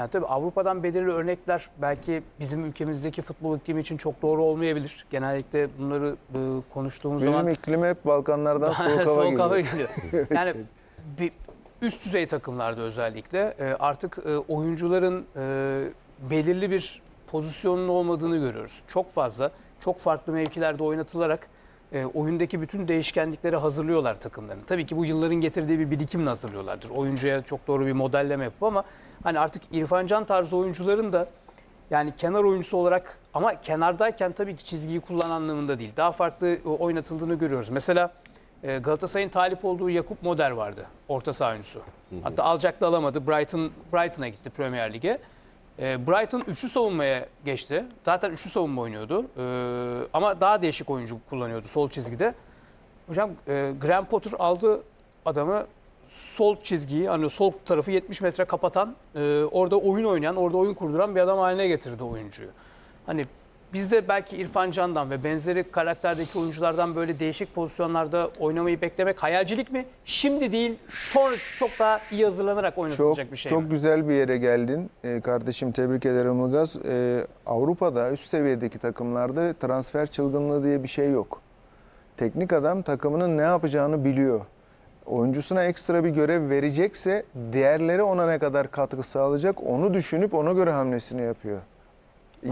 Yani tabii Avrupa'dan belirli örnekler belki bizim ülkemizdeki futbol iklimi için çok doğru olmayabilir. Genellikle bunları e, konuştuğumuz Bizim zaman iklim hep Balkanlardan soğuk hava soğuk hava geliyor. geliyor. Yani bir üst düzey takımlarda özellikle e, artık e, oyuncuların e, belirli bir pozisyonun olmadığını görüyoruz. Çok fazla, çok farklı mevkilerde oynatılarak e, oyundaki bütün değişkenlikleri hazırlıyorlar takımların. Tabii ki bu yılların getirdiği bir birikimle hazırlıyorlardır. Oyuncuya çok doğru bir modelleme yapıp ama hani artık İrfan Can tarzı oyuncuların da yani kenar oyuncusu olarak ama kenardayken tabii ki çizgiyi kullan anlamında değil. Daha farklı e, oynatıldığını görüyoruz. Mesela e, Galatasaray'ın talip olduğu Yakup Moder vardı. Orta saha oyuncusu. Hatta alacaktı alamadı. Brighton Brighton'a gitti Premier Lig'e. E, Brighton üçlü savunmaya geçti. Zaten üçlü savunma oynuyordu. E, ama daha değişik oyuncu kullanıyordu sol çizgide. Hocam e, Graham Potter aldı adamı sol çizgiyi hani sol tarafı 70 metre kapatan e, orada oyun oynayan orada oyun kurduran bir adam haline getirdi oyuncuyu. Hani bizde belki İrfan Can'dan ve benzeri karakterdeki oyunculardan böyle değişik pozisyonlarda oynamayı beklemek hayalcilik mi? Şimdi değil sonra çok daha iyi hazırlanarak Çok, oynatılacak bir şey çok mi? güzel bir yere geldin. Ee, kardeşim tebrik ederim Ilgaz. Ee, Avrupa'da üst seviyedeki takımlarda transfer çılgınlığı diye bir şey yok. Teknik adam takımının ne yapacağını biliyor. Oyuncusuna ekstra bir görev verecekse diğerleri ona ne kadar katkı sağlayacak onu düşünüp ona göre hamlesini yapıyor.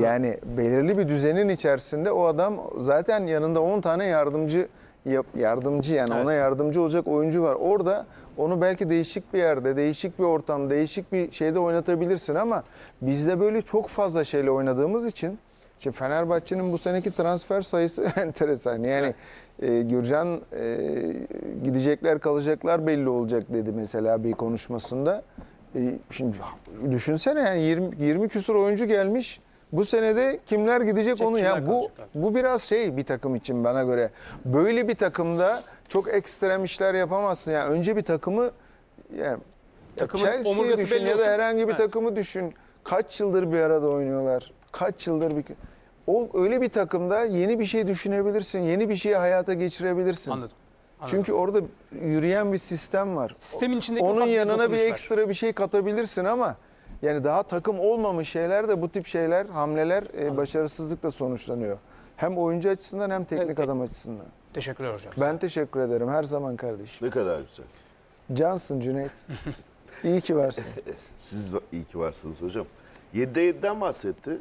Yani belirli bir düzenin içerisinde o adam zaten yanında 10 tane yardımcı yardımcı yani Evet. ona yardımcı olacak oyuncu var. Orada onu belki değişik bir yerde, değişik bir ortam, değişik bir şeyde oynatabilirsin ama bizde böyle çok fazla şeyle oynadığımız için işte Fenerbahçe'nin bu seneki transfer sayısı enteresan. Yani e, Gürcan e, gidecekler kalacaklar belli olacak dedi mesela bir konuşmasında. E, şimdi düşünsene yani 20, 20 küsur oyuncu gelmiş. Bu senede kimler gidecek onu ya bu kalacak, bu biraz şey bir takım için bana göre. Böyle bir takımda çok ekstrem işler yapamazsın. Yani önce bir takımı yani Takımın Chelsea'yi omurgası düşün belli ya da olsun. herhangi bir Evet. takımı düşün. Kaç yıldır bir arada oynuyorlar? Kaç yıldır bir o öyle bir takımda yeni bir şey düşünebilirsin. Yeni bir şeyi hayata geçirebilirsin. Anladım. Anladım. Çünkü orada yürüyen bir sistem var. sistemin içindeki Onun ufak yanına bir dokunuşlar. ekstra bir şey katabilirsin ama yani daha takım olmamış şeyler de bu tip şeyler, hamleler e, başarısızlıkla sonuçlanıyor. Hem oyuncu açısından hem teknik Evet. adam açısından. Teşekkürler hocam. Ben teşekkür ederim her zaman kardeşim. Ne kadar güzel. Cansın Cüneyt. İyi ki varsın. Siz iyi ki varsınız hocam. 7'de 7'den bahsetti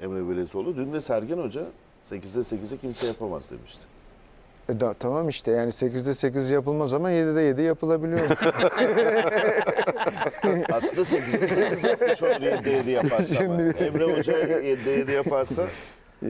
Emre Belezoğlu. Dün de Sergen Hoca 8'de 8'i kimse yapamaz demişti. E da, tamam işte yani 8'de 8 yapılmaz ama 7'de 7 yapılabiliyor. Aslında 8'de 8 yapmış olur 7'de 7 yaparsa. ama. Şimdi- Emre Hoca 7'de 7 yaparsa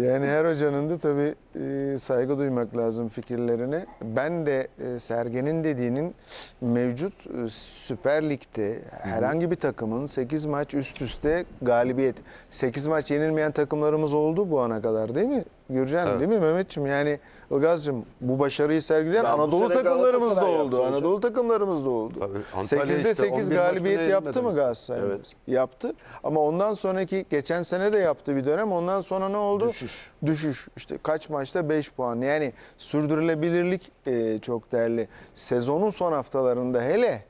Yani her hocanın da tabii e, saygı duymak lazım fikirlerine. Ben de e, Sergen'in dediğinin mevcut e, Süper Lig'de herhangi bir takımın 8 maç üst üste galibiyet, 8 maç yenilmeyen takımlarımız oldu bu ana kadar değil mi? Gürcan Evet. değil mi Mehmetçim? Yani Ilgaz'cığım bu başarıyı sergileyen bu Anadolu takımlarımız da oldu. Anadolu takımlarımız da oldu. Tabii, Antalya 8'de işte 8 11 maç mı galibiyet yaptı mı? Galatasaray? Evet. Yaptı. Ama ondan sonraki geçen sene de yaptı bir dönem. Ondan sonra ne oldu? düşüş. düşüş. İşte kaç maçta 5 puan. Yani sürdürülebilirlik e, çok değerli. Sezonun son haftalarında hele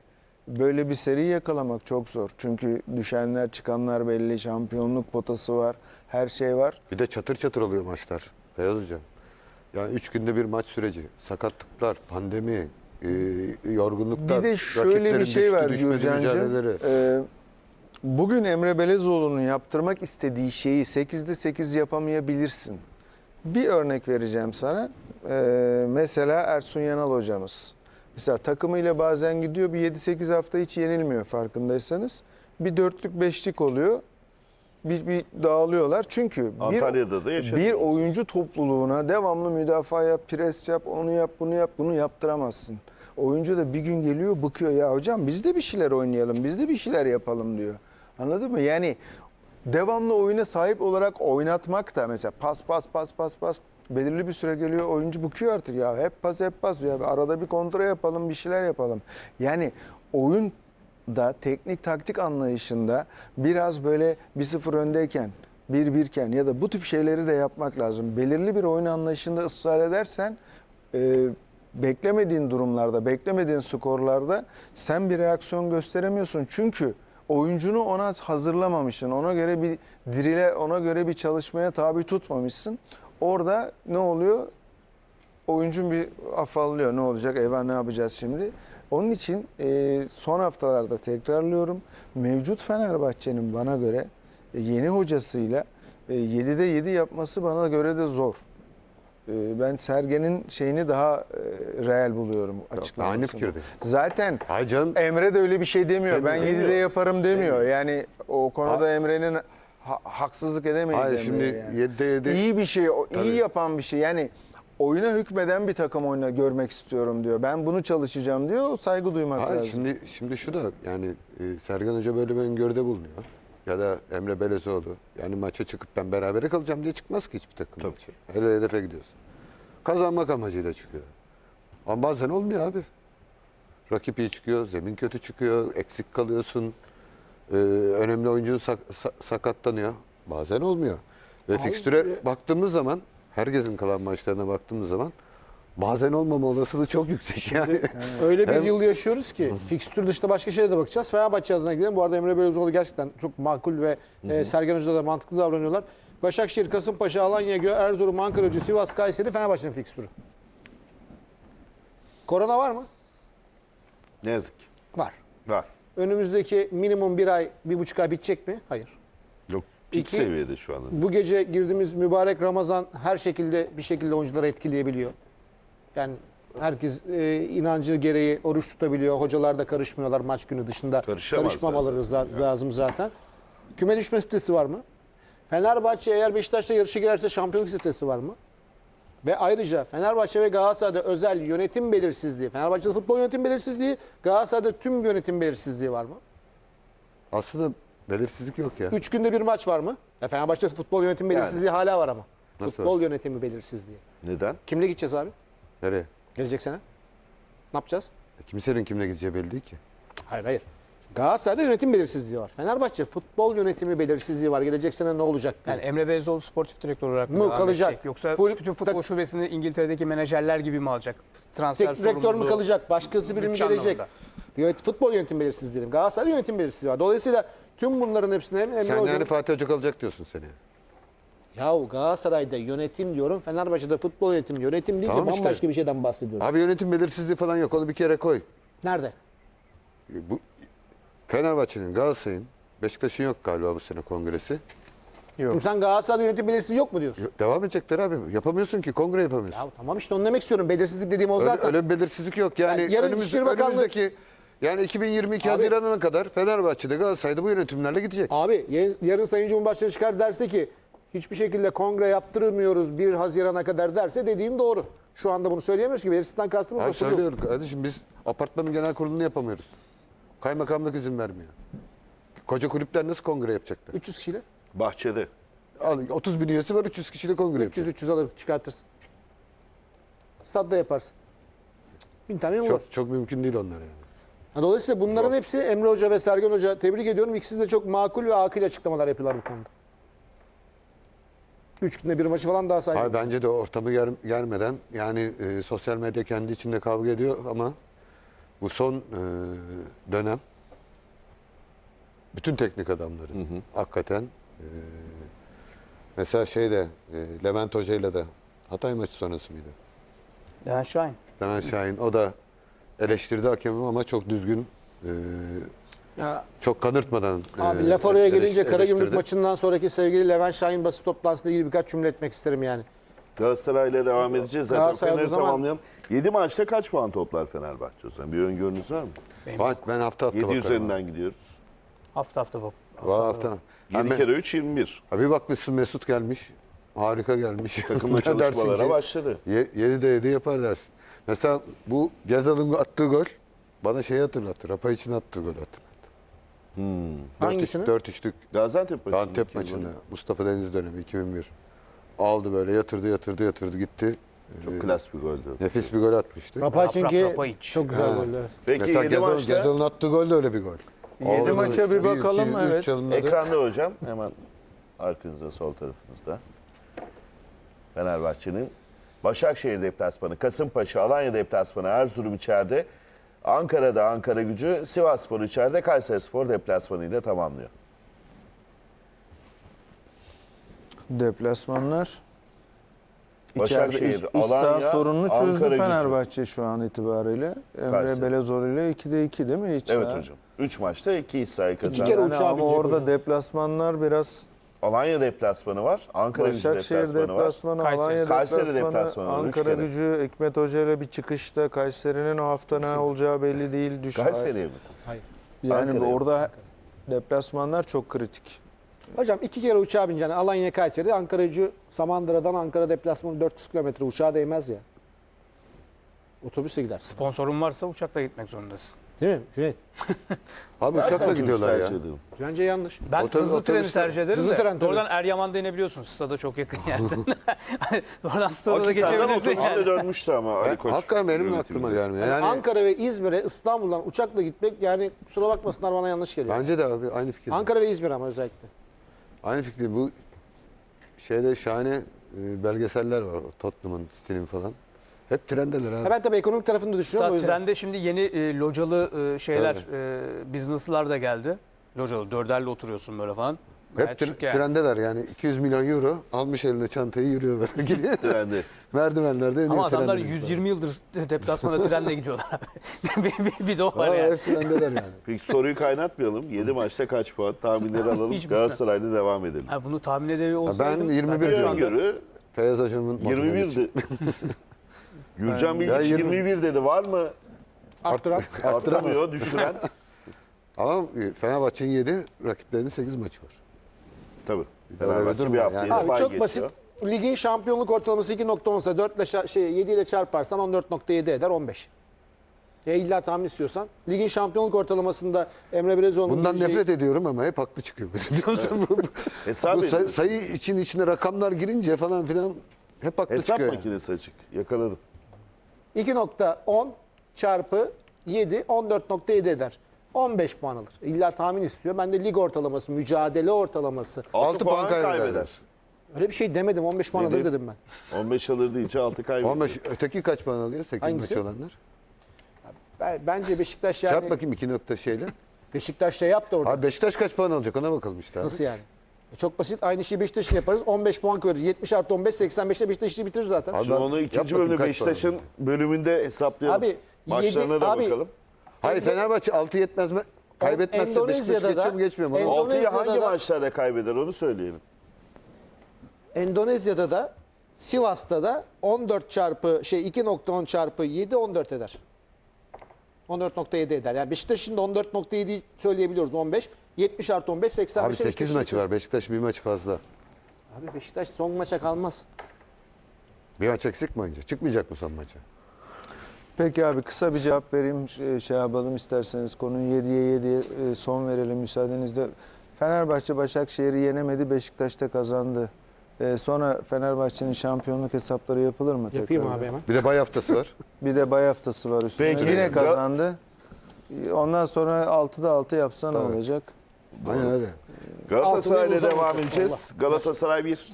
böyle bir seri yakalamak çok zor. Çünkü düşenler çıkanlar belli. Şampiyonluk potası var. Her şey var. Bir de çatır çatır oluyor maçlar. Beyaz Hocam. Yani üç günde bir maç süreci. Sakatlıklar, pandemi, e, yorgunluklar. Bir de şöyle bir şey düştü, var Gürcan'cığım. Ee, bugün Emre Belezoğlu'nun yaptırmak istediği şeyi 8'de 8 yapamayabilirsin. Bir örnek vereceğim sana. Ee, mesela Ersun Yanal hocamız. Mesela takımıyla bazen gidiyor bir 7-8 hafta hiç yenilmiyor farkındaysanız. Bir dörtlük beşlik oluyor. Bir, bir dağılıyorlar. Çünkü bir, Antalya'da da yaşadık. bir oyuncu topluluğuna devamlı müdafaa yap, pres yap, onu yap, bunu yap, bunu yaptıramazsın. Oyuncu da bir gün geliyor bıkıyor ya hocam biz de bir şeyler oynayalım, biz de bir şeyler yapalım diyor. Anladın mı? Yani devamlı oyuna sahip olarak oynatmak da mesela pas pas pas pas pas belirli bir süre geliyor oyuncu bıkıyor artık ya hep pas hep pas ya arada bir kontra yapalım bir şeyler yapalım. Yani oyun da teknik taktik anlayışında biraz böyle 1-0 öndeyken 1-1 ya da bu tip şeyleri de yapmak lazım. Belirli bir oyun anlayışında ısrar edersen e, beklemediğin durumlarda, beklemediğin skorlarda sen bir reaksiyon gösteremiyorsun. Çünkü oyuncunu ona hazırlamamışsın. Ona göre bir dirile, ona göre bir çalışmaya tabi tutmamışsın. Orada ne oluyor? Oyuncun bir afallıyor. Ne olacak? Eyvah ne yapacağız şimdi? Onun için e, son haftalarda tekrarlıyorum. Mevcut Fenerbahçe'nin bana göre e, yeni hocasıyla e, 7'de 7 yapması bana göre de zor. E, ben Sergen'in şeyini daha e, reel buluyorum açıklamasını. aynı fikirdeyim. Zaten Hayır canım. Emre de öyle bir şey demiyor. Ben Demiyor. 7'de yaparım demiyor. Yani o konuda Emre'nin ha- haksızlık edemeyiz Hayır şimdi yani. 7'de 7 İyi bir şey, o- Tabii. iyi yapan bir şey. Yani oyuna hükmeden bir takım oyna görmek istiyorum diyor. Ben bunu çalışacağım diyor. Saygı duymak Hayır, lazım. şimdi şimdi şu da yani e, Sergen Hoca böyle bir öngörüde bulunuyor. Ya da Emre Belezoğlu. Yani maça çıkıp ben berabere kalacağım diye çıkmaz ki hiçbir takım maçı. Hele hedefe gidiyorsun. Kazanmak amacıyla çıkıyor. Ama bazen olmuyor abi. Rakip iyi çıkıyor, zemin kötü çıkıyor, eksik kalıyorsun. Ee, önemli oyuncu sak- sa- sakatlanıyor. Bazen olmuyor. Ve fikstüre baktığımız zaman, herkesin kalan maçlarına baktığımız zaman bazen olmama olasılığı çok yüksek yani. Öyle bir Hem- yıl yaşıyoruz ki fikstür dışında başka şeye de bakacağız. Fenerbahçe adına gidelim. Bu arada Emre Belözoğlu gerçekten çok makul ve e, Sergen Hoca da mantıklı davranıyorlar. Başakşehir, Kasımpaşa, Alanya, Gö- Erzurum, Ankara Gücü, Sivas, Kayseri, Fenerbahçe'nin fikstürü. Korona var mı? Ne yazık ki. Var. Var. Önümüzdeki minimum bir ay, bir buçuk ay bitecek mi? Hayır. Yok. Pik İki- seviyede şu anda. Bu gece girdiğimiz mübarek Ramazan her şekilde bir şekilde oyuncuları etkileyebiliyor. Yani herkes e, inancı gereği oruç tutabiliyor. Hocalar da karışmıyorlar maç günü dışında. Karışamaz Karışmamaları za- lazım zaten. Küme düşme stresi var mı? Fenerbahçe eğer Beşiktaş'la yarışa girerse şampiyonluk stresi var mı? Ve ayrıca Fenerbahçe ve Galatasaray'da özel yönetim belirsizliği, Fenerbahçe'de futbol yönetim belirsizliği, Galatasaray'da tüm yönetim belirsizliği var mı? Aslında belirsizlik yok ya. Üç günde bir maç var mı? Ya Fenerbahçe'de futbol yönetim belirsizliği hala var ama. Nasıl futbol var? yönetimi belirsizliği. Neden? Kimle gideceğiz abi? Nereye? Gelecek sene. Ne yapacağız? E, Kimsenin kimle gideceği belli değil ki. Hayır hayır. Galatasaray'da yönetim belirsizliği var. Fenerbahçe futbol yönetimi belirsizliği var. Gelecek sene ne olacak? Yani Emre Belezoğlu sportif direktör olarak mı kalacak? edecek? Yoksa Full- bütün futbol şubesini İngiltere'deki menajerler gibi mi alacak? Transfer Teknik direktör mü kalacak? Başkası biri mi gelecek? Yönet, futbol yönetim belirsizliği. Galatasaray'da yönetim belirsizliği var. Dolayısıyla tüm bunların hepsine hem Emre Sen Hoca'nın- yani Fatih Hoca kalacak diyorsun seni. Yahu Galatasaray'da yönetim diyorum. Fenerbahçe'de futbol yönetimi. Yönetim deyince Tamam işte. bambaşka bir şeyden bahsediyorum. Abi yönetim belirsizliği falan yok. Onu bir kere koy. Nerede? Bu Fenerbahçe'nin, Galatasaray'ın, Beşiktaş'ın yok galiba bu sene kongresi. Şimdi sen Galatasaray'da yönetim belirsizliği yok mu diyorsun? Devam edecekler abi. Yapamıyorsun ki kongre yapamıyorsun. Ya tamam işte onu demek istiyorum. Belirsizlik dediğim o öyle, zaten. öyle bir belirsizlik yok. Yani, Yani yarın önümüz- İçişleri Bakanlığı- önümüzdeki yani 2022 Abi- Haziran'ına kadar Fenerbahçe'de Galatasaray'da bu yönetimlerle gidecek. Abi yarın- yarın Sayın Cumhurbaşkanı çıkar derse ki hiçbir şekilde kongre yaptırmıyoruz 1 Haziran'a kadar derse dediğin doğru. Şu anda bunu söyleyemiyoruz ki belirsizlikten kastımız Abi o. söylüyorum kardeşim biz apartmanın genel kurulunu yapamıyoruz. Kaymakamlık izin vermiyor. Koca kulüpler nasıl kongre yapacaklar? 300 kişiyle. Bahçede. Al, 30 bin üyesi var 300 kişiyle kongre yapacak. 300-300 alır çıkartırsın. Stadda yaparsın. Bin tane yol var. Çok, çok mümkün değil onlar yani. Dolayısıyla bunların hepsi Emre Hoca ve Sergen Hoca tebrik ediyorum. İkisi de çok makul ve akıl açıklamalar yapıyorlar bu konuda. Üç günde bir maçı falan daha saymıyor. Abi bence de ortamı ger, germeden yani e, sosyal medya kendi içinde kavga ediyor ama bu son e, dönem bütün teknik adamların hakikaten e, mesela şeyde e, Levent Hoca'yla da Hatay maçı sonrası mıydı? Yani Şahin. Levent Şahin o da eleştirdi hakemi ama çok düzgün e, Ya, çok kanırtmadan abi e, laf oraya gelince Karagümrük maçından sonraki sevgili Levent Şahin basın toplantısıyla ilgili birkaç cümle etmek isterim yani. Galatasaray'la devam edeceğiz. Zaten Galatasaray o Fener'i zaman- tamamlayalım. 7 maçta kaç puan toplar Fenerbahçe o zaman? Bir öngörünüz var mı? Bak ben hafta hafta 7 bakarım. üzerinden gidiyoruz. Hafta hafta bak. Bu hafta. 7 Hemen- kere 3 21. Ha bir bakmışsın Mesut gelmiş. Harika gelmiş. Takımla Ne dersin çalışmalara ki? başladı. Ye, 7'de 7 yapar dersin. Mesela bu Gezal'ın attığı gol bana şeyi hatırlattı. Rapa için attığı gol hatırlattı. Hmm. 4 Hangisini? 4 üçlük Gaziantep maçında. Antep maçında Mustafa Deniz dönemi 2001. Aldı böyle yatırdı yatırdı yatırdı gitti. Çok Ee, klas bir goldü. Nefis bir gol atmıştı. Rapaçinki Rapayic. çok güzel goller. Peki Mesela 7 Gezal, maçta Gezal'ın attığı gol de öyle bir gol. Yedi Aldı, maça bir bakalım, iki, üç evet. çalımladı. ekranda hocam hemen arkanızda sol tarafınızda. Fenerbahçe'nin Başakşehir deplasmanı, Kasımpaşa, Alanya deplasmanı, Erzurum içeride. Ankara'da Ankara gücü Sivasspor içeride Kayserispor deplasmanıyla tamamlıyor. Deplasmanlar. Başakşehir, İçeride iç, iç saha Alanya, sorununu çözdü Ankara gücü. Fenerbahçe şu an itibariyle. Emre. Belezor ile 2'de 2 değil mi? İç Evet saha? hocam. 3 maçta 2 iç sahayı kazandı. kere Yani uçağa ama orada hocam. deplasmanlar biraz Alanya deplasmanı var. Ankara gücü Başakşehir deplasmanı var. deplasmanı, Kayseri. Alanya Kayseri deplasmanı, deplasmanı Ankara gücü, Hikmet Hoca ile bir çıkışta Kayseri'nin o hafta ne olacağı belli değil. Düş Kayseri'ye mi? Yani Ankara'ya. orada deplasmanlar çok kritik. Hocam iki kere uçağa bineceksin. Alanya Kayseri, Ankara gücü Samandıra'dan Ankara deplasmanı 400 kilometre. Uçağa değmez ya. Otobüse gidersin. Sponsorun varsa uçakla gitmek zorundasın. Değil mi Cüneyt? Abi uçakla gidiyorlar ya. Bence yanlış. Ben Otobüs- hızlı treni tercih ederim Hızlı de. tren tabii. Oradan Eryaman'da inebiliyorsun. Stada çok yakın yerden. Oradan stada da Akisar'dan geçebilirsin otobüsle yani. dönmüştü ama Ali Koç. hakikaten benim de yönetiminde. aklıma gelmiyor. Yani Yani Ankara ve İzmir'e İstanbul'dan uçakla gitmek yani kusura bakmasınlar bana yanlış geliyor. bence de abi aynı fikir. Ankara ve İzmir ama özellikle. Aynı fikir. Bu şeyde şahane e, belgeseller var. o Tottenham'ın, City'nin falan. Hep trendeler abi. Ha ben tabii ekonomik tarafını da düşünüyorum o Hatta yüzden. trende şimdi yeni e, localı e, şeyler, e, business'lar da geldi. Localı, dörderli oturuyorsun böyle falan. Hep Gayet tre- şık yani. trendeler yani 200 milyon euro almış eline çantayı yürüyor böyle gidiyor. Merdivenlerde Ama adamlar trende. 120 yıldır deplasmana trenle gidiyorlar. bir, de o var Aa, yani. hep trendeler yani. Peki soruyu kaynatmayalım. 7 maçta kaç puan? Tahminleri alalım. Galatasaray'da devam edelim. Ha, bunu tahmin edebiliyor olsaydım. ben 21 şu Bir diyorum. öngörü Feyyaz Hocam'ın 21 için. de. Gürcan Ben- Bilgiç Ya 20 21 dedi. Var mı? Arttıran. Arttıramıyor, düşüren. Ama Fenerbahçe'nin 7, rakiplerinin 8 maçı var. Tabii. Fenerbahçe bir hafta yani. Abi çok geçiyor. basit. Ligin şampiyonluk ortalaması 2.10 4 ile şey 7 ile çarparsan 14.7 eder 15. Ya illa tahmin istiyorsan. Ligin şampiyonluk ortalamasında Emre Belezoğlu'nun Bundan bileceği- nefret ediyorum ama hep haklı çıkıyor. Musun? Bu- bu- Hesap, bu say- sayı için içine rakamlar girince falan filan hep haklı Hesap çıkıyor. yani. makinesi açık. Yakaladım. 2.10 çarpı 7 14.7 eder. 15 puan alır. İlla tahmin istiyor. Ben de lig ortalaması, mücadele ortalaması. 6 puan kaybeder. Öyle bir şey demedim. 15 puan alır dedim ben. 15 alır deyince 6 kaybediyor. 15 öteki kaç puan alıyor? 8 Hangisi? maç olanlar. Ben- Bence Beşiktaş yani Çarp bakayım 2 nokta şeyle. Beşiktaş şey yaptı orada. Abi Beşiktaş kaç puan alacak ona bakalım işte abi. Nasıl yani? E çok basit. Aynı şeyi Beşiktaş'ın yaparız. 15 puan koyarız. 70 artı 15 85'te Beşiktaş işi bitirir zaten. Abi Şimdi onu yap ikinci bakayım bölümde kaç puan Beşiktaş'ın bölümünde hesaplayalım. Abi, Maçlarına yedi- da abi, bakalım. Hayır Fenerbahçe 6 yetmez mi? Kaybetmezse Beşiktaş Endonezya'da geçiyor da- mu geçmiyor mu? Endo- 6'yı Endonezya'da hangi da- maçlarda kaybeder onu söyleyelim. Endonezya'da da Sivas'ta da 14 çarpı şey 2.10 çarpı 7 14 eder. 14.7 eder. Yani Beşiktaş'ın da 14.7'yi söyleyebiliyoruz 15. 70 artı 15 85. Abi 8 maçı var. Beşiktaş bir maç fazla. Abi Beşiktaş son maça kalmaz. Bir maç eksik mi oynayacak? Çıkmayacak mı son maça? Peki abi kısa bir cevap vereyim. Şey, şey yapalım isterseniz konuyu 7'ye 7'ye e, son verelim müsaadenizle. Fenerbahçe Başakşehir'i yenemedi. Beşiktaş'ta kazandı. E, sonra Fenerbahçe'nin şampiyonluk hesapları yapılır mı? Yapayım tekrar? abi hemen. Bir de bay haftası var. Bir de bay haftası var üstüne. Peki. Yine kazandı. Ondan sonra 6'da 6 yapsa ne Tabii. olacak? Aynen öyle. Galatasaray'la Altı bir devam edeceğiz. Galatasaray 1,